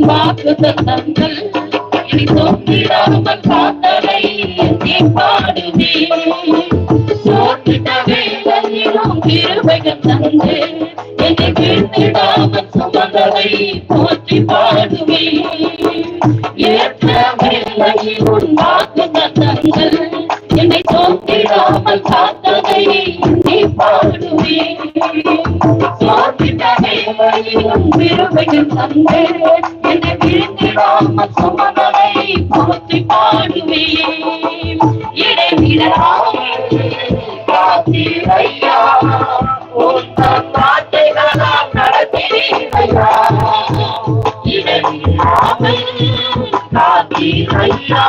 வாக்கு தந்தங்கள் இனி தோன்றிடாமல் காத்தலை எண்ணி பாடுவே சோர்ந்திட்ட வேளையிலும் கிருபைகள் தந்து என்னை சுமந்தவை போற்றி பாடுவே ஏற்ற வாக்கு சோர்ந்திட்ட வேளையிலும் கிருபைகள் என்னை வீழ்ந்திடாமல் சுமந்தவை போற்றி பாடுவே இடைவிடாமல் காத்தீரையா உந்தன் வார்த்தைகளால் நடத்தீரையா இடைவிடாமல் காத்தீரையா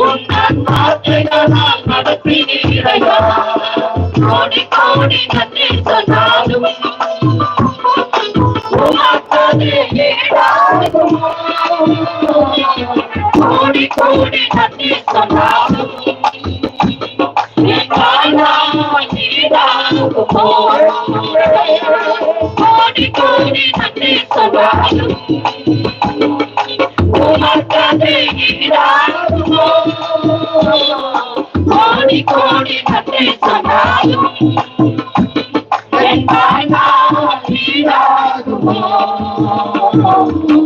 உந்தன் வார்த்தைகளால் நடத்தீரையா கோடி கோடி நன்றி சொன்னாலும் உனக்கது ஈடாகுமோ? கோடி கோடி நன்றி சொன்னாலும் என் வாழ்நாள் ஈடாகுமோ? கோடி கோடி நன்றி சொன்னாலும் உனக்கது ஈடாகுமோ?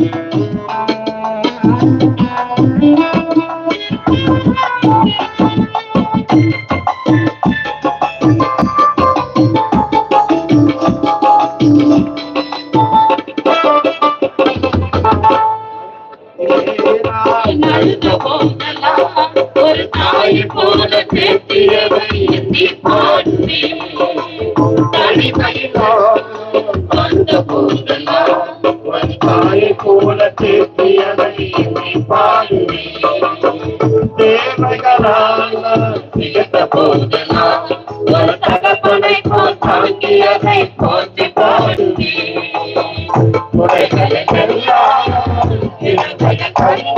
கோடி தாய் போல தேத்தியவை எண்ணி பாடுவேன் தனிமையிலோ வந்த போதெல்லாம் உன் தாய் போல தேத்தியவை எண்ணி பாடுவேன் தேவைகளாக இருந்த போதெல்லாம் ஒரு தகப்பனை போல் தாங்கியதை போற்றி பாடுவேன் குறைகளை எல்லாம் இருந்த கண்டு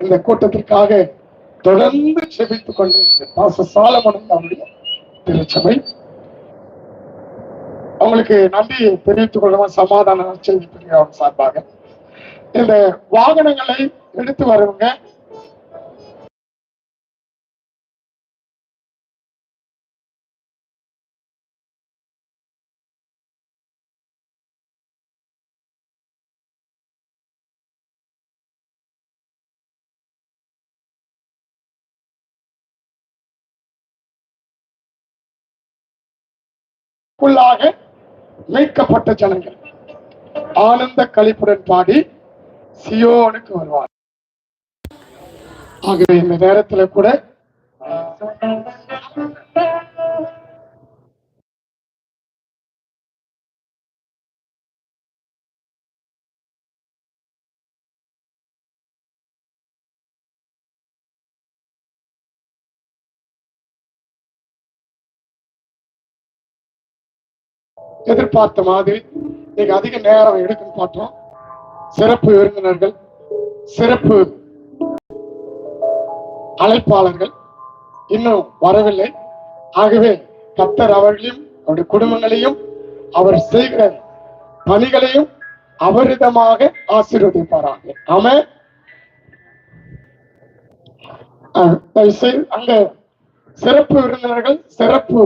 இந்த கூட்டத்திற்காக தொடர்ந்து செபித்துக் கொண்டு பாச சாலமன் திருச்சபை. அவங்களுக்கு நன்றி தெரிவித்துக் கொள்ளவும் சமாதான செய்தி பிரிவு சார்பாக. இந்த வாகனங்களை எடுத்து வருவங்க க்குள்ளாக மீட்கப்பட்ட ஜனங்கள். ஆனந்த கழிப்புடன் பாடி சியோனுக்கு வருவார். ஆகவே இந்த நேரத்துல கூட எதிர்பார்த்த மாதிரி நீங்க அதிக நேரம் எடுக்கும் பார்த்தோம் சிறப்பு விருந்தினர்கள் சிறப்பு அழைப்பாளர்கள் இன்னும் வரவில்லை. ஆகவே கத்தர் அவர்களையும் அவருடைய குடும்பங்களையும் அவர் செய்கிற பணிகளையும் அவரிதமாக ஆசீர்வதிப்பாராக. ஆம அங்க சிறப்பு விருந்தினர்கள் சிறப்பு